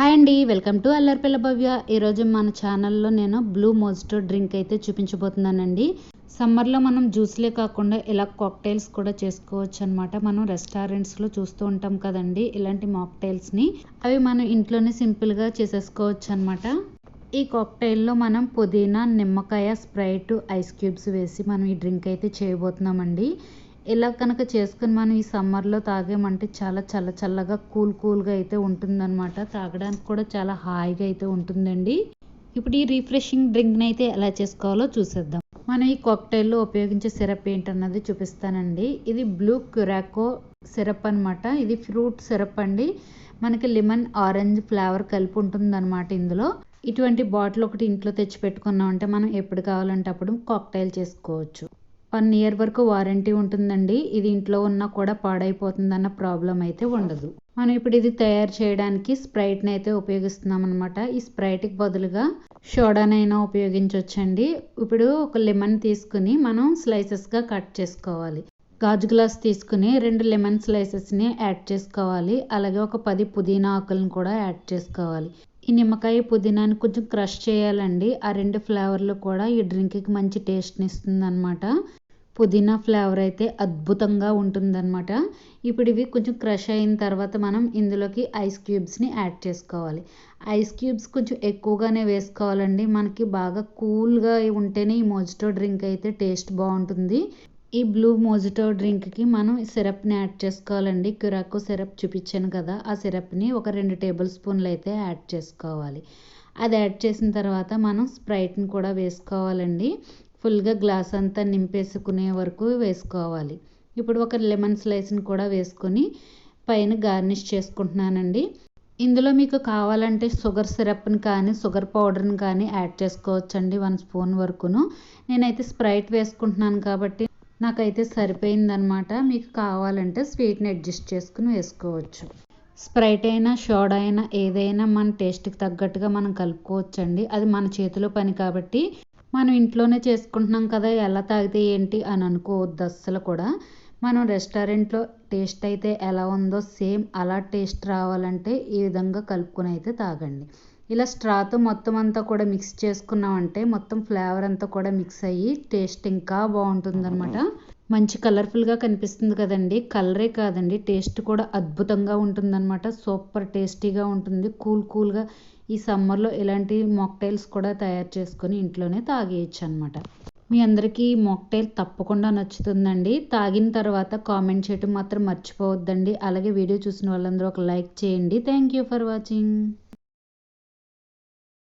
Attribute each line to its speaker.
Speaker 1: Hi అండి welcome to అల్లరిపిల్ల భవ్య. ఈరోజు మన ఛానల్లో నేను బ్లూ మోజిటో డ్రింక్ అయితే చూపించబోతున్నానండి. సమ్మర్లో మనం జ్యూస్లే కాకుండా ఇలా కాక్టైల్స్ కూడా చేసుకోవచ్చు అనమాట మనం రెస్టారెంట్స్లో చూస్తూ ఉంటాం కదండి ఇలాంటి మాక్టైల్స్ని. అవి మనం ఇంట్లోనే సింపుల్గా చేసేసుకోవచ్చు అనమాట ఈ కాక్టైల్లో మనం పుదీనా నిమ్మకాయ స్ప్రైట్ ఐస్ క్యూబ్స్ వేసి మనం ఈ డ్రింక్ అయితే చేయబోతున్నామండి. ఇలా కనుక చేసుకుని మనం ఈ సమ్మర్లో తాగామంటే చాలా చల్ల చల్లగా కూల్ కూల్గా అయితే ఉంటుందన్నమాట. తాగడానికి కూడా చాలా హాయిగా అయితే ఉంటుందండి. ఇప్పుడు ఈ రిఫ్రెషింగ్ డ్రింక్ని అయితే ఎలా చేసుకోవాలో చూసేద్దాం. మనం ఈ కాక్టైల్లో ఉపయోగించే సిరప్ ఏంటన్నది చూపిస్తానండి. ఇది బ్లూ క్యురాకో సిరప్ అనమాట ఇది ఫ్రూట్ సిరప్ అండి. మనకి లెమన్ ఆరెంజ్ ఫ్లేవర్ కలిపి ఉంటుందన్నమాట ఇందులో. ఇటువంటి బాటిల్ ఒకటి ఇంట్లో తెచ్చి పెట్టుకున్నామంటే మనం ఎప్పుడు కావాలంటే అప్పుడు కాక్టైల్ చేసుకోవచ్చు. వన్ ఇయర్ వరకు వారంటీ ఉంటుందండి. ఇది ఇంట్లో ఉన్నా కూడా పాడైపోతుందన్న ప్రాబ్లం అయితే ఉండదు. మనం ఇప్పుడు ఇది తయారు చేయడానికి స్ప్రైట్ని అయితే ఉపయోగిస్తున్నాం అనమాట ఈ స్ప్రైట్కి బదులుగా సోడానైనా ఉపయోగించవచ్చండి ఇప్పుడు ఒక లెమన్ తీసుకుని మనం స్లైసెస్గా కట్ చేసుకోవాలి. గాజు గ్లాస్ తీసుకుని రెండు లెమన్ స్లైసెస్ని యాడ్ చేసుకోవాలి. అలాగే ఒక పది పుదీనా ఆకులను కూడా యాడ్ చేసుకోవాలి. ఈ నిమ్మకాయ పుదీనాని కొంచెం క్రష్ చేయాలండి. ఆ రెండు ఫ్లేవర్లు కూడా ఈ డ్రింక్కి మంచి టేస్ట్ని ఇస్తుంది అనమాట పుదీనా ఫ్లేవర్ అయితే అద్భుతంగా ఉంటుందన్నమాట. ఇప్పుడు ఇవి కొంచెం క్రష్ అయిన తర్వాత మనం ఇందులోకి ఐస్ క్యూబ్స్ని యాడ్ చేసుకోవాలి. ఐస్ క్యూబ్స్ కొంచెం ఎక్కువగానే వేసుకోవాలండి. మనకి బాగా కూల్గా ఉంటేనే ఈ మోజిటో డ్రింక్ అయితే టేస్ట్ బాగుంటుంది. ఈ బ్లూ మోజిటో డ్రింక్కి మనం సిరప్ని యాడ్ చేసుకోవాలండి. క్యురాకు సిరప్ చూపించాను కదా ఆ సిరప్ని ఒక రెండు టేబుల్ స్పూన్లు అయితే యాడ్ చేసుకోవాలి. అది యాడ్ చేసిన తర్వాత మనం స్ప్రైట్ని కూడా వేసుకోవాలండి. ఫుల్గా గ్లాస్ అంతా నింపేసుకునే వరకు వేసుకోవాలి. ఇప్పుడు ఒక లెమన్ స్లైస్ని కూడా వేసుకొని పైన గార్నిష్ చేసుకుంటున్నానండి. ఇందులో మీకు కావాలంటే షుగర్ సిరప్ని కానీ షుగర్ పౌడర్ని కానీ యాడ్ చేసుకోవచ్చండి వన్ స్పూన్ వరకును. నేనైతే స్ప్రైట్ వేసుకుంటున్నాను కాబట్టి నాకైతే సరిపోయిందనమాట. మీకు కావాలంటే స్వీట్ని అడ్జస్ట్ చేసుకుని వేసుకోవచ్చు. స్ప్రైట్ అయినా షోడ్ అయినా ఏదైనా మన టేస్ట్కి తగ్గట్టుగా మనం కలుపుకోవచ్చండి. అది మన చేతిలో పని కాబట్టి మనం ఇంట్లోనే చేసుకుంటున్నాం కదా ఎలా తాగితే ఏంటి అని అనుకోవద్దు అస్సలు కూడా. మనం రెస్టారెంట్లో టేస్ట్ అయితే ఎలా ఉందో సేమ్ అలా టేస్ట్ రావాలంటే ఈ విధంగా కలుపుకొని అయితే తాగండి. ఇలా స్ట్రాతో మొత్తం అంతా కూడా మిక్స్ చేసుకున్నామంటే మొత్తం ఫ్లేవర్ అంతా కూడా మిక్స్ అయ్యి టేస్ట్ ఇంకా బాగుంటుందన్నమాట. మంచి కలర్ఫుల్గా కనిపిస్తుంది కదండి. కలరే కాదండి. టేస్ట్ కూడా అద్భుతంగా ఉంటుందన్నమాట. సూపర్ టేస్టీగా ఉంటుంది. కూల్ కూల్గా ఈ సమ్మర్లో ఇలాంటి మాక్టైల్స్ కూడా తయారు చేసుకొని ఇంట్లోనే తాగేయచ్చు అనమాట మీ అందరికీ మాక్టైల్ తప్పకుండా నచ్చుతుందండి. తాగిన తర్వాత కామెంట్ చేయటం మాత్రం మర్చిపోవద్దండి. అలాగే వీడియో చూసిన వాళ్ళందరూ ఒక లైక్ చేయండి. Thank you for watching